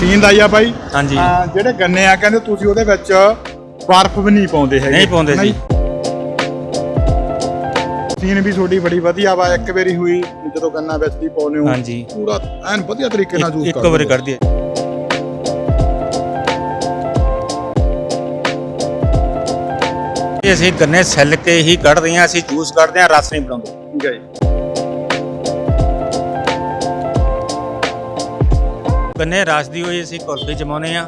Machine ਲਾਈ ਆ ਬਾਈ। ਹਾਂਜੀ। ਅਹ ਜਿਹੜੇ ਗੰਨੇ ਆ ਕਹਿੰਦੇ ਤੁਸੀਂ ਉਹਦੇ ਵਿੱਚ ਬਰਫ਼ ਵੀ ਨਹੀਂ ਪਾਉਂਦੇ ਹੈਗੇ। ਨਹੀਂ ਪਾਉਂਦੇ ਜੀ। ਮਸ਼ੀਨ ਵੀ ਤੁਹਾਡੀ ਬੜੀ ਵਧੀਆ ਵਾ ਇੱਕ ਵਾਰੀ ਹੋਈ ਜਦੋਂ ਗੰਨਾ ਵਿੱਚ ਦੀ ਪਾਉਨੇ ਹੋ ਹਾਂਜੀ। ਪੂਰਾ ਐਨ ਵਧੀਆ ਤਰੀਕੇ ਨਾਲ ਯੂਜ਼ ਇੱਕ ਵਾਰ ਕੱਢਦੀ ਹੈ ਇਹ ਅਸੀਂ ਗੰਨੇ ਸੈੱਲ ਕੇ ਹੀ ਕੱਢਦੇ ਹਾਂ ਅਸੀਂ ਜੂਸ ਕੱਢਦੇ ਹਾਂ ਰਸ ਨਹੀਂ ਬਣਾਉਂਦੇ। ਠੀਕ ਹੈ ਜੀ। ਗੰਨੇ ਰਸ ਦੀ ਹੋਈ ਅਸੀਂ ਕੁਲਫੀ ਜਮਾਉਨੇ ਆ।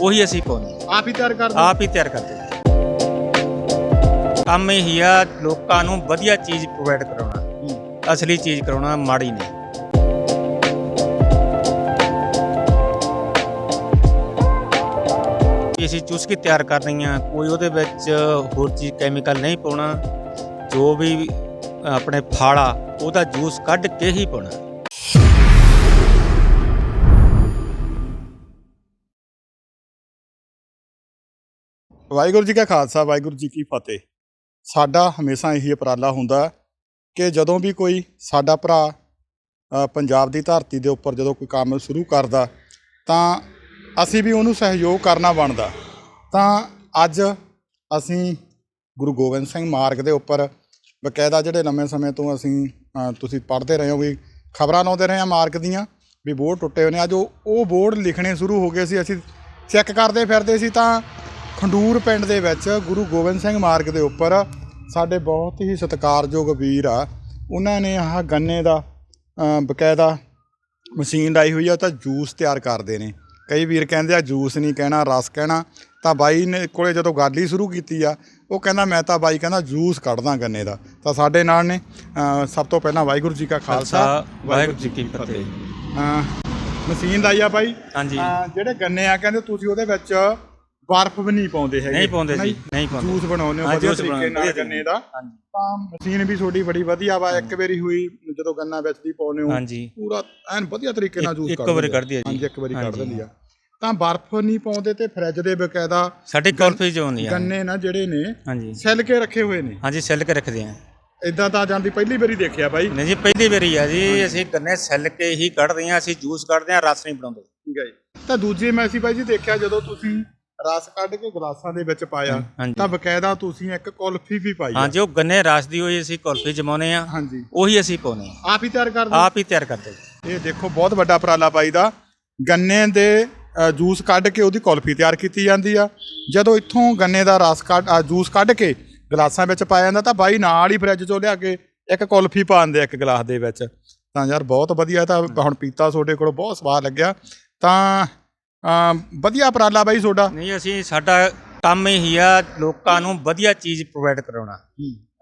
ਉਹੀ ਅਸੀਂ ਪਾਉਂਦੇ ਹਾਂ। ਆਪ ਹੀ ਤਿਆਰ ਕਰਦੇ ਆਪ ਹੀ ਤਿਆਰ ਕਰਦੇ ਹਾਂ ਕੰਮ ਇਹ ਹੀ ਆ ਲੋਕਾਂ ਨੂੰ ਵਧੀਆ ਚੀਜ਼ ਪ੍ਰੋਵਾਈਡ ਕਰਾਉਣਾ। ਅਸਲੀ ਚੀਜ਼ ਕਰਾਉਣਾ ਮਾੜੀ ਨਹੀਂ। ਇਹ ਅਸੀਂ ਚੂਸ ਕੇ ਤਿਆਰ ਕਰ ਰਹੀਆਂ ਕੋਈ ਉਹਦੇ ਵਿੱਚ ਹੋਰ ਚੀਜ਼ ਕੈਮੀਕਲ ਨਹੀਂ ਪਾਉਣਾ। ਜੋ ਵੀ ਆਪਣੇ ਫਾਲਾ ਉਹਦਾ ਜੂਸ ਕੱਢ ਕੇ ਹੀ ਪਾਉਣਾ। ਵਾਹਿਗੁਰੂ ਜੀ ਕਾ ਖਾਲਸਾ, ਵਾਹਿਗੁਰੂ ਜੀ ਕੀ ਫਤਿਹ। ਸਾਡਾ ਹਮੇਸ਼ਾ ਇਹੀ ਉਪਰਾਲਾ ਹੁੰਦਾ ਕਿ ਜਦੋਂ ਵੀ ਕੋਈ ਸਾਡਾ ਭਰਾ ਪੰਜਾਬ ਦੀ ਧਰਤੀ ਦੇ ਉੱਪਰ ਜਦੋਂ ਕੋਈ ਕੰਮ ਸ਼ੁਰੂ ਕਰਦਾ, ਤਾਂ ਅਸੀਂ ਵੀ ਉਹਨੂੰ ਸਹਿਯੋਗ ਕਰਨਾ ਬਣਦਾ। ਤਾਂ ਅੱਜ ਅਸੀਂ ਗੁਰੂ ਗੋਬਿੰਦ ਸਿੰਘ ਮਾਰਗ ਦੇ ਉੱਪਰ ਬਕਾਇਦਾ ਜਿਹੜੇ ਲੰਮੇ ਸਮੇਂ ਤੋਂ ਅਸੀਂ ਤੁਸੀਂ ਪੜ੍ਹਦੇ ਰਹੇ ਹੋ ਵੀ ਖਬਰਾਂ ਲਾਉਂਦੇ ਰਹੇ ਹਾਂ ਮਾਰਗ ਦੀਆਂ ਵੀ ਬੋਰਡ ਟੁੱਟੇ ਹੋਏ ਨੇ। ਅੱਜ ਉਹ ਬੋਰਡ ਲਿਖਣੇ ਸ਼ੁਰੂ ਹੋ ਗਏ ਸੀ, ਅਸੀਂ ਚੈੱਕ ਕਰਦੇ ਫਿਰਦੇ ਸੀ ਤਾਂ ਖੰਡੂਰ ਪਿੰਡ ਦੇ ਵਿੱਚ ਗੁਰੂ ਗੋਬਿੰਦ ਸਿੰਘ ਮਾਰਗ ਦੇ ਉੱਪਰ ਸਾਡੇ ਬਹੁਤ ਹੀ ਸਤਿਕਾਰਯੋਗ ਵੀਰ ਆ। ਉਹਨਾਂ ਨੇ ਆਹ ਗੰਨੇ ਦਾ ਬਕਾਇਦਾ ਮਸ਼ੀਨ ਲਾਈ ਹੋਈ ਆ ਤਾਂ ਜੂਸ ਤਿਆਰ ਕਰਦੇ ਨੇ। ਕਈ ਵੀਰ ਕਹਿੰਦੇ ਆ ਜੂਸ ਨਹੀਂ ਕਹਿਣਾ ਰਸ ਕਹਿਣਾ। ਤਾਂ ਬਾਈ ਨੇ ਕੋਲੇ ਜਦੋਂ ਗੱਲ ਹੀ ਸ਼ੁਰੂ ਕੀਤੀ ਆ ਉਹ ਕਹਿੰਦਾ ਮੈਂ ਤਾਂ ਬਾਈ ਕਹਿੰਦਾ ਜੂਸ ਕੱਢਦਾ ਗੰਨੇ ਦਾ। ਤਾਂ ਸਾਡੇ ਨਾਲ ਨੇ ਸਭ ਤੋਂ ਪਹਿਲਾਂ ਵਾਹਿਗੁਰੂ ਜੀ ਕਾ ਖਾਲਸਾ ਵਾਹਿਗੁਰੂ ਜੀ ਕੀ ਫਤਿਹ। ਮਸ਼ੀਨ ਲਾਈ ਆ ਬਾਈ। ਹਾਂਜੀ। ਜਿਹੜੇ ਗੰਨੇ ਆ ਕਹਿੰਦੇ ਤੁਸੀਂ ਉਹਦੇ ਵਿੱਚ ਬਰਫ਼ ਵੀ ਨਹੀਂ ਪਾਉਂਦੇ ਹੈਗੇ। ਨਹੀਂ ਪਾਉਂਦੇ ਜੀ? ਨਹੀਂ ਪਾਉਂਦੇ। ਜੂਸ ਬਣਾਉਂਦੇ ਹੋ ਹਾਂ, ਵਧੀਆ ਤਰੀਕੇ ਬਣਾਉਂਦੇ ਨਾਲ ਹਾਂ। ਗੰਨੇ ਦਾ। ਹਾਂਜੀ। ਤਾਂ ਮਸ਼ੀਨ ਵੀ ਤੁਹਾਡੀ ਬੜੀ ਵਧੀਆ ਵਾ ਇੱਕ ਵਾਰੀ ਹੋਈ ਜਦੋਂ ਗੰਨਾ ਵਿੱਚ ਦੀ ਪਾਉਂਦੇ ਹੋ। ਹਾਂਜੀ। ਪੂਰਾ ਐਨ ਵਧੀਆ ਤਰੀਕੇ ਨਾਲ ਇੱਕ- ਜੂਸ ਇੱਕ ਵਾਰੀ। ਕੱਢਦੀ ਆ ਜੀ। ਹਾਂਜੀ ਇੱਕ ਵਾਰੀ ਕੱਢ ਹਾਂਜੀ। ਦਿੰਦੀ ਆ। ਤਾਂ ਬਰਫ਼ ਨਹੀਂ ਪਾਉਂਦੇ ਤੇ ਫ੍ਰਿਜ ਦੇ ਬਕਾਇਦਾ ਸਾਡੀ ਕੁਲਫੀ ਜੋ ਹੁੰਦੀ ਆ। ਗੰਨੇ ਨਾ ਜਿਹੜੇ ਨੇ ਹਾਂਜੀ। ਛਿੱਲ ਕੇ ਰੱਖੇ ਹੋਏ ਨੇ। ਹਾਂਜੀ ਸੈੱਲ ਕੇ ਰੱਖਦੇ ਆ। ਇਦਾਂ ਤਾਂ ਜਾਂਦੀ ਪਹਿਲੀ ਵਾਰੀ ਦੇਖਿਆ ਬਾਈ। ਨਹੀਂ ਜੀ ਪਹਿਲੀ ਵਾਰੀ ਆ ਜੀ। ਅਸੀਂ ਗੰਨੇ ਸੈੱਲ ਕੇ ਹੀ ਕੱਢਦੇ ਆ ਅਸੀਂ ਜੂਸ ਕੱਢਦੇ ਆ ਰਸ ਨਹੀਂ ਬਣਾਉਂਦੇ। ਠੀਕ ਹੈ ਜੀ। ਤਾਂ ਦੂਜੀ ਮੈਂ ਸੀ ਬਾਈ ਜੀ ਦੇਖਿਆ ਜਦੋਂ ਤੁਸੀਂ ਰਸ ਕੱਢ ਕੇ ਗਲਾਸਾਂ ਦੇ ਵਿੱਚ ਪਾਇਆ ਹਾਂਜੀ। ਤਾਂ ਬਕਾਇਦਾ ਤੁਸੀਂ ਇੱਕ ਕੁਲਫੀ ਵੀ ਪਾਈ ਆ। ਹਾਂਜੀ ਉਹ ਗੰਨੇ ਰਸ ਦੀ ਹੋਈ ਅਸੀਂ ਕੁਲਫੀ ਜਮਾਉਨੇ ਆ। ਹਾਂਜੀ। ਉਹੀ ਅਸੀਂ ਪਾਉਨੇ ਆ। ਆਪ ਹੀ ਤਿਆਰ ਕਰਦੇ ਆਪ ਹੀ ਤਿਆਰ ਕਰਦੇ ਜੀ ਇਹ ਦੇਖੋ ਬਹੁਤ ਵੱਡਾ ਉਪਰਾਲਾ ਬਾਈ ਦਾ। ਗੰਨੇ ਦੇ ਅ, ਜੂਸ ਕੱਢ ਕੇ ਉਹਦੀ ਕੁਲਫੀ ਤਿਆਰ ਕੀਤੀ ਜਾਂਦੀ ਆ। ਜਦੋਂ ਇੱਥੋਂ ਗੰਨੇ ਦਾ ਰਸ ਕੱਢ ਅ, ਜੂਸ ਕੱਢ ਕੇ ਗਲਾਸਾਂ ਵਿੱਚ ਪਾਇਆ ਜਾਂਦਾ ਤਾਂ ਬਾਈ ਨਾਲ ਹੀ ਫ੍ਰਿਜ ਚੋਂ ਲਿਆ ਕੇ ਇੱਕ ਕੁਲਫੀ ਪਾ ਦਿੰਦੇ ਆ ਇੱਕ ਗਲਾਸ ਦੇ ਵਿੱਚ। ਤਾਂ ਯਾਰ ਬਹੁਤ ਵਧੀਆ ਤਾਂ ਹੁਣ ਪੀਤਾ ਤੁਹਾਡੇ ਕੋਲ ਬਹੁਤ ਸਵਾਦ ਲੱਗਿਆ। ਤਾਂ ਵਧੀਆ ਉਪਰਾਲਾ ਬਾਈ ਤੁਹਾਡਾ? ਨਹੀਂ ਅਸੀਂ ਸਾਡਾ ਕੰਮ ਹੀ ਆ ਲੋਕਾਂ ਨੂੰ ਵਧੀਆ ਚੀਜ਼ ਪ੍ਰੋਵਾਈਡ ਕਰਾਉਣਾ।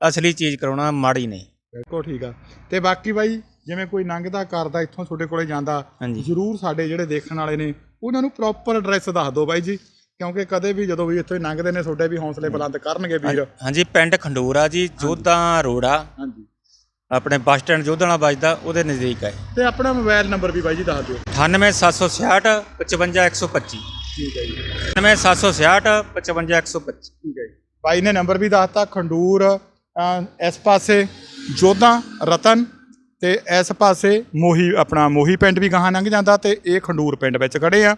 ਅਸਲੀ ਚੀਜ਼ ਕਰਾਉਣਾ ਮਾੜੀ ਨਹੀਂ। ਬਿਲਕੁਲ ਠੀਕ ਆ। ਤੇ ਬਾਕੀ ਬਾਈ ਜਿਵੇਂ ਕੋਈ ਲੰਘਦਾ ਕਰਦਾ ਇੱਥੋਂ ਤੁਹਾਡੇ ਕੋਲੇ ਜਾਂਦਾ ਜ਼ਰੂਰ ਸਾਡੇ ਜਿਹੜੇ ਦੇਖਣ ਵਾਲੇ ਨੇ ਉਹਨਾਂ ਨੂੰ ਪ੍ਰੋਪਰ ਐਡਰੈਸ ਦੱਸ ਦਿਓ ਬਾਈ ਜੀ। ਕਿਉਂਕਿ ਕਦੇ ਵੀ ਜਦੋਂ ਵੀ ਇੱਥੇ ਲੰਘਦੇ ਨੇ ਤੁਹਾਡੇ ਵੀ ਹੌਸਲੇ ਬੁਲੰਦ ਕਰਨਗੇ ਵੀਰ। ਹਾਂਜੀ ਪਿੰਡ ਖੰਡੂਰਾ ਜੀ ਜੋਧਾ ਆ ਹਾਂਜੀ। ਆਪਣੇ ਬੱਸ ਸਟੈਂਡ ਜੋਧਣਾ ਵੱਜਦਾ ਉਹਦੇ ਨਜ਼ਦੀਕ ਹੈ। ਤੇ ਆਪਣਾ ਮੋਬਾਈਲ ਨੰਬਰ ਵੀ ਬਾਈ ਜੀ ਦੱਸ ਦਿਓ। 98766 55125 ਠੀਕ ਹੈ ਜੀ 98766 55125 ਠੀਕ ਹੈ ਜੀ ਬਾਈ ਨੇ ਨੰਬਰ ਵੀ ਦੱਸਤਾ ਖੰਡੂਰ ਇਸ ਪਾਸੇ ਜੋਧਾ ਰਤਨ ਤੇ ਇਸ ਪਾਸੇ ਮੋਹੀ ਆਪਣਾ ਮੋਹੀ ਪਿੰਡ ਵੀ ਗਾਹਾਂ ਲੰਘ ਜਾਂਦਾ ਤੇ ਇਹ ਖੰਡੂਰ ਪਿੰਡ ਵਿੱਚ ਖੜੇ ਆ।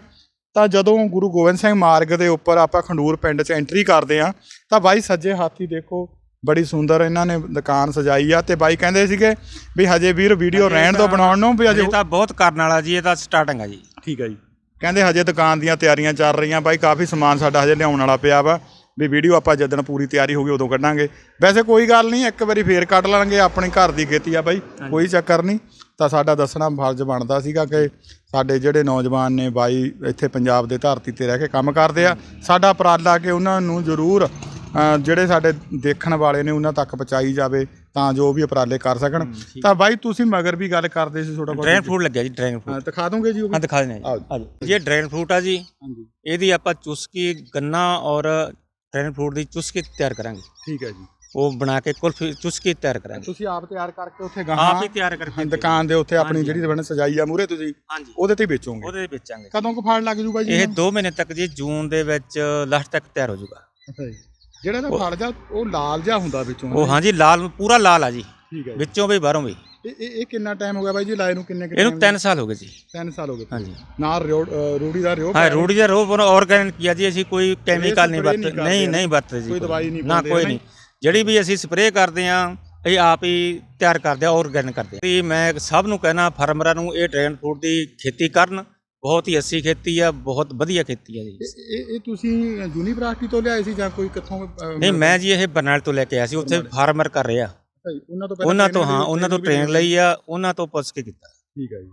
ਤਾਂ ਜਦੋਂ ਗੁਰੂ ਗੋਬਿੰਦ ਸਿੰਘ ਮਾਰਗ ਦੇ ਉੱਪਰ ਆਪਾਂ ਖੰਡੂਰ ਪਿੰਡ 'ਚ ਐਂਟਰੀ ਕਰਦੇ ਆ ਤਾਂ ਬਾਈ ਸੱਜੇ ਹੱਥ ਹੀ ਦੇਖੋ ਬੜੀ ਸੁੰਦਰ ਇਹਨਾਂ ਨੇ ਦੁਕਾਨ ਸਜਾਈ ਆ ਤੇ ਬਾਈ ਕਹਿੰਦੇ ਸੀਗੇ ਵੀ ਹਜੇ ਵੀਰ ਵੀਡੀਓ ਰਹਿਣ ਤੋਂ ਬਣਾਉਣ ਨੂੰ ਵੀ ਹਜੇ ਇਹ ਤਾਂ ਬਹੁਤ ਕਰਨ ਵਾਲਾ ਜੀ ਇਹ ਤਾਂ ਸਟਾਰਟਿੰਗ ਆ ਜੀ। ਠੀਕ ਹੈ ਜੀ। ਕਹਿੰਦੇ ਹਜੇ ਦੁਕਾਨ ਦੀਆਂ ਤਿਆਰੀਆਂ ਚੱਲ ਰਹੀਆਂ ਬਾਈ ਕਾਫੀ ਸਮਾਨ ਸਾਡਾ ਹਜੇ ਲਿਆਉਣ ਵਾਲਾ ਪਿਆ ਵਾ ਵੀ ਵੀਡੀਓ ਆਪਾਂ ਜਦੋਂ ਪੂਰੀ ਤਿਆਰੀ ਹੋ ਗਈ ਉਦੋਂ ਕੱਢਾਂਗੇ। ਵੈਸੇ ਕੋਈ ਗੱਲ ਨਹੀਂ ਇੱਕ ਵਾਰੀ ਫੇਰ ਕੱਢ ਲਾਂਗੇ ਆਪਣੀ ਘਰ ਦੀ ਖੇਤੀ ਆ ਬਾਈ ਕੋਈ ਚੱਕਰ ਨਹੀਂ। ਤਾਂ ਸਾਡਾ ਦੱਸਣਾ ਫਰਜ਼ ਬਣਦਾ ਸੀਗਾ ਕਿ ਸਾਡੇ ਜਿਹੜੇ ਨੌਜਵਾਨ ਨੇ ਬਾਈ ਇੱਥੇ ਪੰਜਾਬ ਦੇ ਧਰਤੀ ਤੇ ਰਹਿ ਕੇ ਕੰਮ ਕਰਦੇ ਆ ਸਾਡਾ ਉਪਰਾਲਾ ਕਿ ਉਹਨਾਂ ਨੂੰ ਜ਼ਰੂਰ ਜਿਹੜੇ ਸਾਡੇ ਦੇਖਣ ਵਾਲੇ ਨੇ ਉਹਨਾਂ ਤੱਕ ਪਹੁੰਚਾਈ ਜਾਵੇ ਤਾਂ ਜੋ ਵੀ ਉਪਰਾਲੇ ਕਰ ਸਕਣ। ਤਾਂ ਬਾਈ ਤੁਸੀਂ ਮਗਰ ਵੀ ਗੱਲ ਕਰਦੇ ਸੀ ਥੋੜਾ ਡਰੈਗਨ ਫਰੂਟ ਲੱਗਿਆ ਜੀ ਡਰੈਗਨ ਫਰੂਟ ਦਿਖਾ ਦੋਗੇ ਜੀ ਉਹ? ਹਾਂ ਦਿਖਾ ਜੀ। ਆ ਜੀ। ਇਹ ਡਰੈਗਨ ਫਰੂਟ ਆ ਜੀ। ਹਾਂਜੀ। ਇਹਦੀ ਆਪਾਂ ਚੁਸਕੀ ਗੰਨਾ ਔਰ ਡਰੈਗਨ ਫਰੂਟ ਦੀ ਚੁਸਕੀ ਤਿਆਰ ਕਰਾਂਗੇ। ਠੀਕ ਹੈ ਜੀ। ਉਹ ਬਣਾ ਕੇ ਕੁਲਫੀ ਚੁਸਕੀ ਤਿਆਰ ਕਰਾਂਗੇ। ਤੁਸੀਂ ਆਪ ਤਿਆਰ ਕਰਕੇ ਉੱਥੇ ਆਪ ਗਾਹਾਂ ਹੀ ਤਿਆਰ ਕਰਕੇ ਦੁਕਾਨ ਦੇ ਉੱਤੇ ਆਪਣੀ ਜਿਹੜੀ ਬਣ ਸਜਾਈ ਆ ਮੂਰੇ ਤੁਸੀਂ ਹਾਂਜੀ। ਉਹਦੇ ਤੇ ਵੇਚੋਗੇ। ਉਹਦੇ ਵੇਚਾਂਗੇ। ਕਦੋਂ ਕੁ ਫੜ ਲੱਗ ਜੂਗਾ ਜੀ ਇਹ 2 ਮਹੀਨੇ ਤੱਕ ਜੀ ਜੂਨ ਦੇ ਵਿੱਚ ਲਾਸਟ ਤੱਕ ਤਿਆਰ ਹੋ ਜਾਊਗਾ ਅੱਛਾ ਜੀ। ਜਿਹੜਾ ਦਾ ਫੜ ਜਾ ਉਹ ਲਾਲ ਜਿਹਾ ਹੁੰਦਾ ਵਿੱਚੋਂ ਉਹ ਹਾਂਜੀ ਲਾਲ ਪੂਰਾ ਲਾਲ ਆ ਜੀ। ਠੀਕ ਹੈ ਜੀ। ਵਿੱਚੋਂ ਵੀ ਬਾਹਰੋਂ ਵੀ। ਇਹ ਇਹ ਇਹ ਕਿੰਨਾ ਟਾਈਮ ਹੋ ਗਿਆ ਬਾਈ ਜੀ ਲਾਏ ਨੂੰ ਕਿੰਨੇ ਇਹਨੂੰ 3 ਸਾਲ ਹੋ ਗਏ ਜੀ। 3 ਸਾਲ ਹੋ ਗਏ। ਹਾਂਜੀ। ਨਾਲ ਰਿਓ- ਅ, ਰੂੜੀ ਦਾ ਰਿਓ ਹਾਂ? ਰੂੜੀ ਦਾ ਰੋਪ ਆਰਗੈਨਿਕ ਕੀਤਾ ਜੀ ਅਸੀਂ ਕੋਈ ਕੈਮੀਕਲ ਨਹੀਂ spray ਵਰਤ ਨਹੀਂ ਕਰਦੇ ਨਹੀਂ ਵਰਤਦੇ ਜੀ ਕੋਈ ਦਵਾਈ ਨਹੀਂ ਨਾ ਪਾਉਂਦੇ, ਕੋਈ ਹੈ ਨਹੀਂ। ਜਿਹੜੀ ਵੀ ਅਸੀਂ ਸਪਰੇਅ ਕਰਦੇ ਆ ਇਹ ਆਪ ਹੀ ਤਿਆਰ ਕਰਦੇ ਆ ਆਰਗੈਨਿਕ ਕਰਦੇ ਆ। ਤੇ ਮੈਂ ਸਭ ਨੂੰ ਕਹਿਣਾ ਫਾਰਮਰਾਂ ਨੂੰ ਇਹ ਡਰੈਗਨ ਫਰੂਟ ਦੀ ਖੇਤੀ ਕਰਨ ਬਹੁਤ ਹੀ ਅੱਛੀ ਖੇਤੀ ਆ ਬਹੁਤ ਵਧੀਆ ਖੇਤੀ ਆ ਜੀ। ਇਹ- ਇਹ ਤੁਸੀਂ ਯੂਨੀਵਰਸਿਟੀ ਤੋਂ ਲਿਆਏ ਸੀ ਜਾਂ ਕੋਈ ਕਿੱਥੋਂ ਨਹੀਂ ਮੈਂ ਜੀ ਇਹ ਬਰਨਾਲ ਤੋਂ ਲੈ ਕੇ ਆਇਆ ਸੀ ਉੱਥੇ ਫਾਰਮਰ ਕਰ ਰਿਹਾ। ਉਹਨਾਂ ਤੋਂ ਉਹਨਾਂ ਹਾਂ ਉਹਨਾਂ ਤੋਂ ਟ੍ਰੇਨ ਲਈ ਆ ਉਹਨਾਂ ਤੋਂ ਪੁੱਛ ਕੇ ਕੀਤਾ। ਠੀਕ ਹੈ ਜੀ।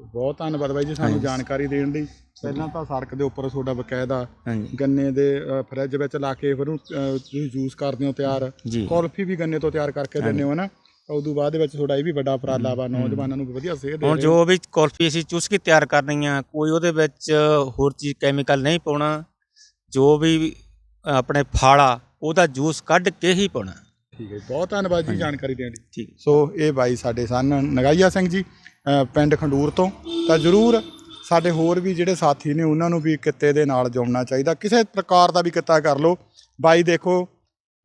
ਬਹੁਤ ਧੰਨਵਾਦ ਬਾਈ ਜੀ ਸਾਨੂੰ। ਜਾਣਕਾਰੀ ਦੇਣ ਲਈ। ਪਹਿਲਾਂ ਤਾਂ ਸੜਕ ਦੇ ਉੱਪਰ ਤੁਹਾਡਾ ਬਕਾਇਦਾ ਗੰਨੇ ਦੇ ਫਰਿੱਜ ਵਿੱਚ ਲਾ ਕੇ ਫਿਰ ਉਹਨੂੰ ਤੁਸੀਂ ਜੂਸ ਕਰਦੇ ਹੋ ਤਿਆਰ। ਕੁਲਫੀ ਵੀ ਗੰਨੇ ਤੋਂ ਤਿਆਰ ਕਰਕੇ ਦਿੰਦੇ ਹੋ ਨਾ? ਉਦੋਂ ਬਾਅਦ ਦੇ ਵਿੱਚ ਤੁਹਾਡਾ ਇਹ ਵੀ ਵੱਡਾ ਉਪਰਾਲਾ ਵਾ ਨੌਜਵਾਨਾਂ ਨੂੰ ਵੀ ਵਧੀਆ ਸੇਧ ਦੇ ਹੁਣ ਰਹੇ ਜੋ ਵੀ ਕੁਲਫੀ ਅਸੀਂ ਚੁਸ ਕੇ ਤਿਆਰ ਕਰਨੀ ਆ ਕੋਈ ਉਹਦੇ ਵਿੱਚ ਹੋਰ ਚੀਜ਼ ਕੈਮੀਕਲ ਨਹੀਂ ਪਾਉਣਾ ਜੋ ਵੀ ਆਪਣੇ ਫਲ ਉਹਦਾ ਜੂਸ ਕੱਢ ਕੇ ਹੀ ਪਾਉਣਾ। ਠੀਕ ਹੈ ਜੀ, ਬਹੁਤ ਧੰਨਵਾਦ ਜੀ ਜਾਣਕਾਰੀ ਦੇਣ ਲਈ। ਠੀਕ। ਸੋ ਇਹ ਬਾਈ ਸਾਡੇ ਸਨ ਨਗਾਈਆ ਸਿੰਘ ਜੀ ਅ, ਪਿੰਡ ਖੰਡੂਰ ਤੋਂ। ਤਾਂ ਜਰੂਰ ਸਾਡੇ ਹੋਰ ਵੀ ਜਿਹੜੇ ਸਾਥੀ ਨੇ ਉਹਨਾਂ ਨੂੰ ਵੀ ਕਿੱਤੇ ਦੇ ਨਾਲ ਜੁੜਨਾ ਚਾਹੀਦਾ। ਕਿਸੇ ਪ੍ਰਕਾਰ ਦਾ ਵੀ ਕਿੱਤਾ ਕਰ ਲਓ। ਬਾਈ ਦੇਖੋ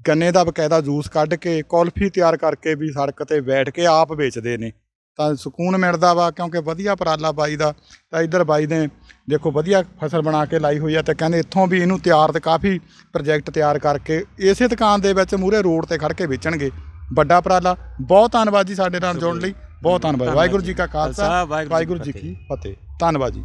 ਗੰਨੇ ਦਾ ਬਕਾਇਦਾ ਜੂਸ ਕੱਢ ਕੇ ਕੁਲਫੀ ਤਿਆਰ ਕਰਕੇ ਵੀ ਸੜਕ ਤੇ ਬੈਠ ਕੇ ਆਪ ਵੇਚਦੇ ਨੇ। ਤਾਂ ਸਕੂਨ ਮਿਲਦਾ ਵਾ ਕਿਉਂਕਿ ਵਧੀਆ ਉਪਰਾਲਾ ਬਾਈ ਦਾ। ਤਾਂ ਇੱਧਰ ਬਾਈ ਨੇ ਦੇਖੋ ਵਧੀਆ ਫਸਲ ਬਣਾ ਕੇ ਲਾਈ ਹੋਈ ਆ ਤੇ ਕਹਿੰਦੇ ਇੱਥੋਂ ਵੀ ਇਹਨੂੰ ਤਿਆਰ ਤੇ ਕਾਫੀ ਪ੍ਰੋਜੈਕਟ ਤਿਆਰ ਕਰਕੇ ਇਸੇ ਦੁਕਾਨ ਦੇ ਵਿੱਚ ਮੂਰੇ ਰੋਡ ਤੇ ਖੜ ਕੇ ਵੇਚਣਗੇ। ਵੱਡਾ ਉਪਰਾਲਾ ਬਹੁਤ ਧੰਨਵਾਦ ਜੀ ਸਾਡੇ ਨਾਲ ਜੁੜਨ ਲਈ। ਬਹੁਤ ਧੰਨਵਾਦ। ਵਾਹਿਗੁਰੂ ਜੀ ਕਾ ਖਾਲਸਾ ਵਾਹਿਗੁਰੂ ਜੀ ਕੀ ਫਤਿਹ। ਧੰਨਵਾਦ ਜੀ।